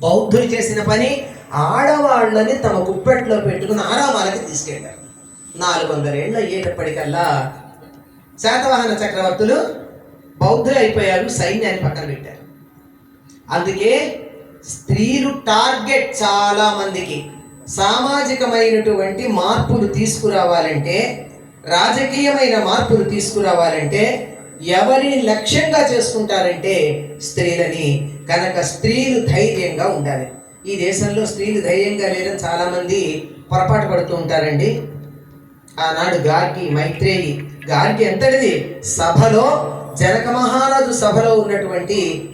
బౌద్ధులు చేసిన పని ఆడవాళ్ళని తమ గుప్పెట్లో పెట్టుకుని ఆరామాలకి తీసుకెళ్ళారు. నాలుగు వందల ఏళ్ళు అయ్యేటప్పటికల్లా శాతవాహన చక్రవర్తులు బౌద్ధులు అయిపోయారు సైన్యాన్ని పక్కన పెట్టారు. అందుకే స్త్రీలు టార్గెట్ చాలా మందికి. సామాజికమైనటువంటి మార్పులు తీసుకురావాలంటే రాజకీయమైన మార్పులు తీసుకురావాలంటే ఎవరిని లక్ష్యంగా చేసుకుంటారంటే స్త్రీలని. కనుక స్త్రీలు ధైర్యంగా ఉండాలి. ఈ దేశంలో స్త్రీలు ధైర్యంగా లేరని చాలామంది పొరపాటు పడుతూ ఉంటారండి. ఆనాడు గార్గి మైత్రేయి గార్గి ఎంతటిది? సభలో జనక మహారాజు సభలో ఉన్నటువంటి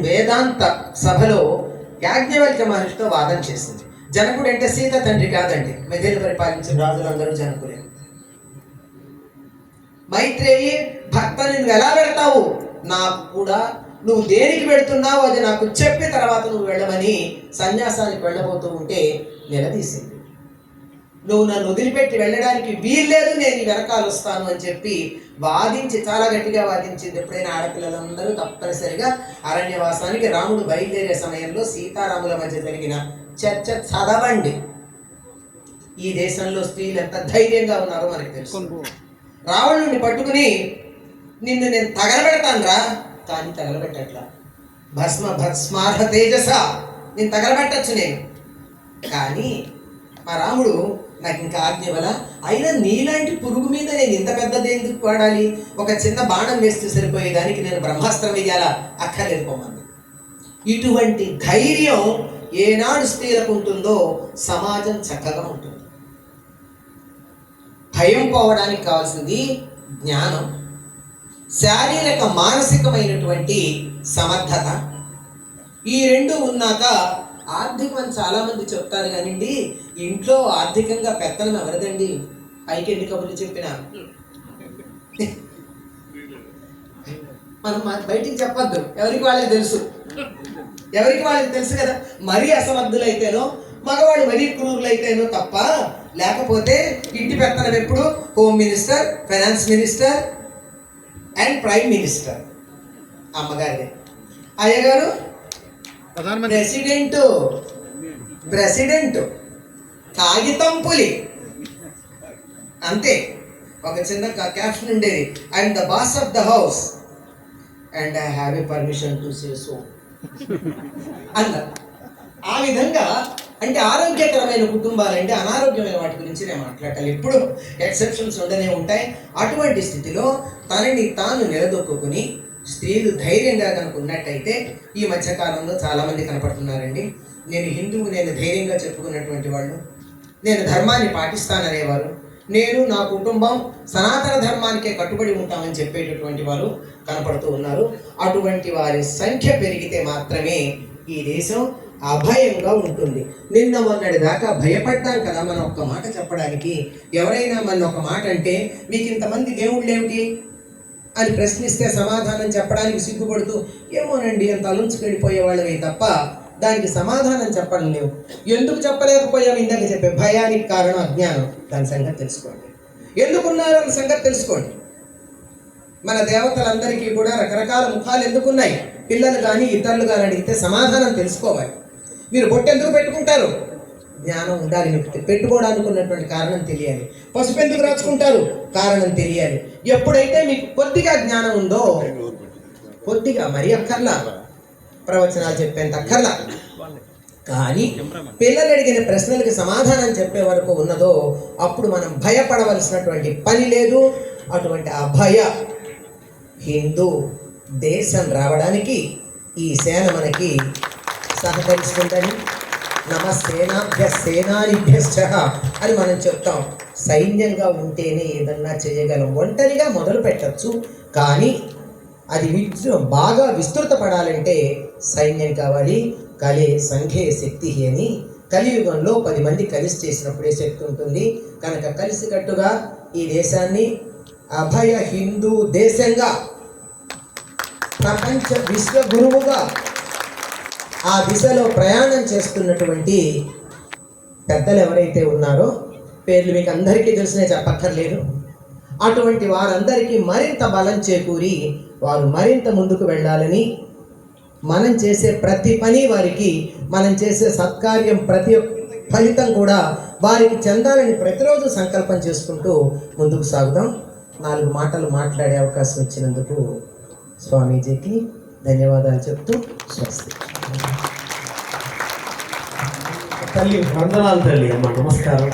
వేదాంత సభలో యాజ్ఞవల్క్య మహర్షితో వాదన చేసింది. జనకుడు అంటే సీత తండ్రి కాదండి. మెదేలు పరిపాలించిన రాజులందరూ జనకులే. మైత్రేయి భక్త నువ్వు ఎలా పెడతావు? నాకు కూడా నువ్వు దేనికి పెడుతున్నావు అది నాకు చెప్పి తర్వాత నువ్వు వెళ్ళమని సన్యాసానికి వెళ్ళబోతూ ఉంటే నిలదీసింది. నువ్వు నన్ను వదిలిపెట్టి వెళ్ళడానికి వీల్లేదు నేను వెనకాల వస్తాను అని చెప్పి వాదించి చాలా గట్టిగా వాదించింది ఎప్పుడైనా ఆడపిల్లలందరూ తప్పనిసరిగా అరణ్యవాసానికి రాముడు బయలుదేరే సమయంలో సీతారాముల మధ్య జరిగిన చర్చ చదవండి. ఈ దేశంలో స్త్రీలు ఎంత ధైర్యంగా ఉన్నారో మనకు తెలుసు. రావణుడిని పట్టుకుని నిన్ను నేను తగలబెడతాను రా కానీ తగలబెట్టట్లా. భస్మ భస్మార్హ తేజస. నేను తగలబెట్టచ్చు నేను. కానీ మా రాముడు నాకు ఇంకా ఆజ్ఞ వల్ల అయినా నీలాంటి పురుగు మీద నేను ఇంత పెద్దది ఎందుకు వాడాలి? ఒక చిన్న బాణం వేస్తే సరిపోయేదానికి నేను బ్రహ్మాస్త్రం వేయాలా? అక్కర్లేదు పోమంది ఇటువంటి ధైర్యం ఏనాడు స్త్రీలకు ఉంటుందో సమాజం చక్కగా ఉంటుంది. భయం పోవడానికి కావాల్సింది జ్ఞానం. శారీరక మానసికమైనటువంటి సమర్థత. ఈ రెండు ఉన్నాక ఆర్థికం అని చాలామంది చెప్తారు కానివ్వండి ఇంట్లో ఆర్థికంగా పెత్తనం ఎవరదండి? పైకి ఎన్ని కబుర్లు చెప్పినా? మనం బయటికి చెప్పొద్దు. ఎవరికి వాళ్ళకి తెలుసు? ఎవరికి వాళ్ళకి తెలుసు కదా? మరీ అసమర్థులైతేనో మగవాడు మరీ క్రూరులైతేనో తప్ప లేకపోతే ఇంటి పెత్తనం ఎప్పుడు? Home minister finance minister and prime minister అమ్మగారిదే. అయ్యగారు? ప్రధానమంత్రి. ప్రెసిడెంట్ ప్రెసిడెంట్ కాగితం పులి. అంతే. ఒక చిన్న క్యాప్షన్ ఉండేది. And the boss of the house and I have a permission to say so అన్నారు ఆ విధంగా అంటే ఆరోగ్యకరమైన కుటుంబాలు అంటే అనారోగ్యమైన వాటి గురించి నేను మాట్లాడాలి ఎప్పుడు ఎక్సెప్షన్స్ ఉండనే ఉంటాయి. అటువంటి స్థితిలో తనని తాను నిలదొక్కుని స్త్రీలు ధైర్యంగా కనుక ఉన్నట్టయితే ఈ మధ్యకాలంలో చాలామంది కనపడుతున్నారండి. నేను హిందువు నేను ధైర్యంగా చెప్పుకున్నటువంటి వాళ్ళు నేను ధర్మాన్ని పాటిస్తాననేవారు నేను నా కుటుంబం సనాతన ధర్మానికే కట్టుబడి ఉంటామని చెప్పేటటువంటి వారు కనపడుతూ ఉన్నారు. అటువంటి వారి సంఖ్య పెరిగితే మాత్రమే ఈ దేశం అభయంగా ఉంటుంది. నిన్న మొన్నటి దాకా భయపడ్డాం కదా మనం ఒక్క మాట చెప్పడానికి. ఎవరైనా మన ఒక మాట అంటే మీకు ఇంతమంది దేవుళ్ళు ఏమిటి? అని ప్రశ్నిస్తే సమాధానం చెప్పడానికి సిగ్గుపడుతూ ఏమోనండి అంత అలుంచుకెళ్ళిపోయే వాళ్ళమే తప్ప దానికి సమాధానం చెప్పడం లేవు. ఎందుకు చెప్పలేకపోయాం? ఇందాక చెప్పే భయానికి కారణం అజ్ఞానం. దాని సంగతి తెలుసుకోండి. ఎందుకున్నారు అన్న సంగతి తెలుసుకోండి. మన దేవతలందరికీ కూడా రకరకాల ముఖాలు ఎందుకున్నాయి? పిల్లలు కానీ ఇతరులు కానీ అడిగితే సమాధానం తెలుసుకోవాలి. మీరు బొట్టు ఎందుకు పెట్టుకుంటారు? జ్ఞానం ఉండాలి మీకు. పెట్టుకోవడానికి ఉన్నటువంటి కారణం తెలియాలి. పసుపు ఎందుకు రాసుకుంటారు? కారణం తెలియాలి. ఎప్పుడైతే మీకు కొద్దిగా జ్ఞానం ఉందో కొద్దిగా మరీ అక్కర్లా. ప్రవచనాలు చెప్పేంత అక్కర్లా. కానీ పిల్లలు అడిగిన ప్రశ్నలకు సమాధానం చెప్పే వరకు ఉన్నదో అప్పుడు మనం భయపడవలసినటువంటి పని లేదు. అటువంటి అభయ హిందూ దేశం రావడానికి ఈ సేన మనకి సహకరిస్తుందని నమ సేనాభ్య సేనానిభ్యశ్చ అని మనం చెప్తాం. సైన్యంగా ఉంటేనే ఏదన్నా చేయగలం. ఒంటరిగా మొదలు పెట్టచ్చు. కానీ అది విజృ బాగా విస్తృతపడాలంటే సైన్యం కావాలి. కలే సంఘే శక్తి అని కలియుగంలో పది మంది కలిసి చేసినప్పుడే శక్తి ఉంటుంది. కనుక కలిసికట్టుగా ఈ దేశాన్ని అభయ హిందూ దేశంగా ప్రపంచ విశ్వ గురువుగా ఆ దిశలో ప్రయాణం చేస్తున్నటువంటి పెద్దలు ఎవరైతే ఉన్నారో పేర్లు మీకు అందరికీ తెలిసినే చెప్పక్కర్లేదు. అటువంటి వారందరికీ మరింత బలం చేకూరి వారు మరింత ముందుకు వెళ్ళాలని మనం చేసే ప్రతి పని వారికి మనం చేసే సత్కార్యం ప్రతి ఒక్క ఫలితం కూడా వారికి చెందాలని ప్రతిరోజు సంకల్పం చేసుకుంటూ ముందుకు సాగుదాం. నాలుగు మాటలు మాట్లాడే అవకాశం ఇచ్చినందుకు స్వామీజీకి ధన్యవాదాలు చెప్తూ స్వస్తి. తల్లి వందనాలు తల్లి అమ్మ నమస్కారం.